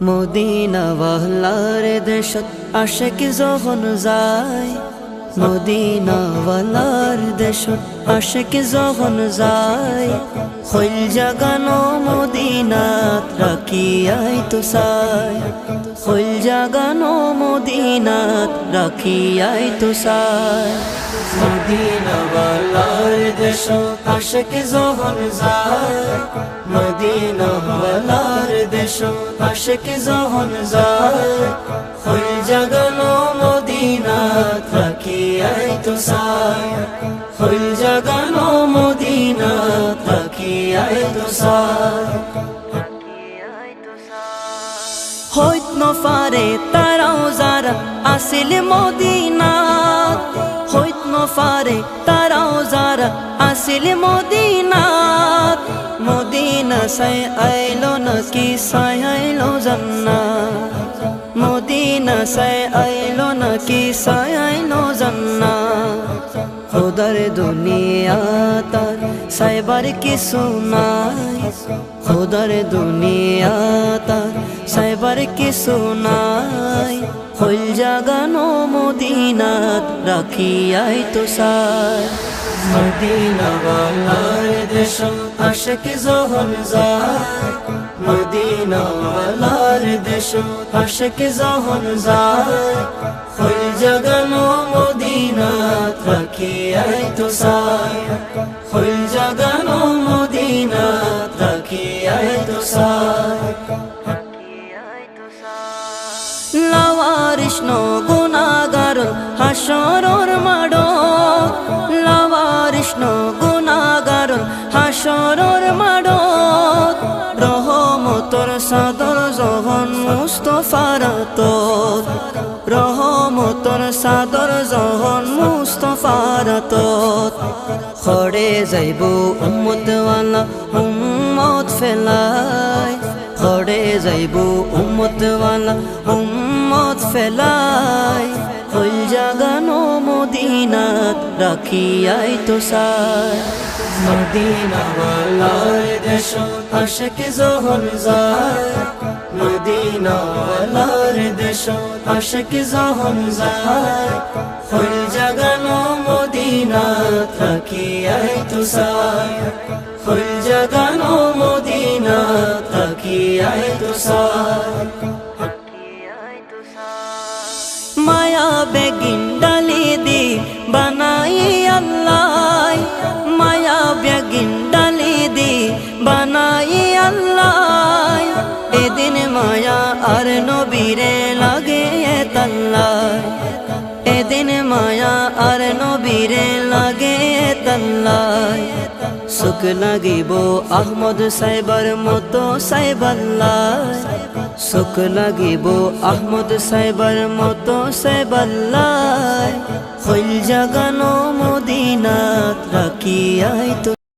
Medina ওয়ালার দেশত আশেক যখন যায় মদিনা ওয়ালার দেশত আশেক যখন যায় হইল জাগানো রাখিয়াই তো সাই। হইল জাগানো মদিনাত, রাখিয়াই তো সাই। মদিনা ওয়ালার দেশত আশেক যখন যায়। মদিনা দেশ আশেক যখন যায়। হইল জাগানো মদিনা থাকি আই তো জাগানো আই তো সাই। হইত নফারে তারাও যারা আসিল মদিনা। হইত নফারে তারাও যারা আসিল মদিনা। মদিনা সাই আইলো নাকি? সাই আইলো জান্না মদিনা সাই আইলো নাকি? সাই আইলো জান্না খোদার দুনিয়া তার সাইবার কিছু নাই। খোদার দুনিয়া তার সাইবার কিছু নাই। হইল জাগানো মদিনাত, রাখিয়াই তো সাই মদিনা ওয়ালার দেশ আশেক যখন যায় মদিনাওয়ালার দেশ আশেক যখন যায় হইল জাগানো মদিনাত রাখিয়াই তো সাই হইল জাগানো মদিনাত রাখিয়াই তো সাই লাওয়ারিষ্ণ গুণাগার হাসরর মাড হাসরর মাড রহমতর সাদর জহন মুস্তফার তোর রহমতর সাদর জহন মুস্তফার তোর খড়ে যাইব উম্মতওয়ালা, উম্মত ফেলায় খড়ে যাইব উম্মতওয়ালা, উম্মত ফেলায় হইল জাগানো মদিনাত রাখিয়াই তো সাই মদিনা ওয়ালার দেশ, আশেক যখন যায় মদিনা ওয়ালার দেশ, আশেক যায় হইল জাগানো মদিনাত রাখিয়াই তো সাই হইল জাগানো মদিনাত রাখিয়াই তো সাই মায়া মায়া আর নবীরে লাগে তাল্লাই এদিন মায়া আর নবীরে লাগে তাল্লাই সুখ লাগিব আহমদ সাইবার মতো সাইবাল্লাই সুখ লাগিব আহমদ সাইবার মতো সাইবাল্লাই হইল জাগানো মদিনাত রাখিয়াই তো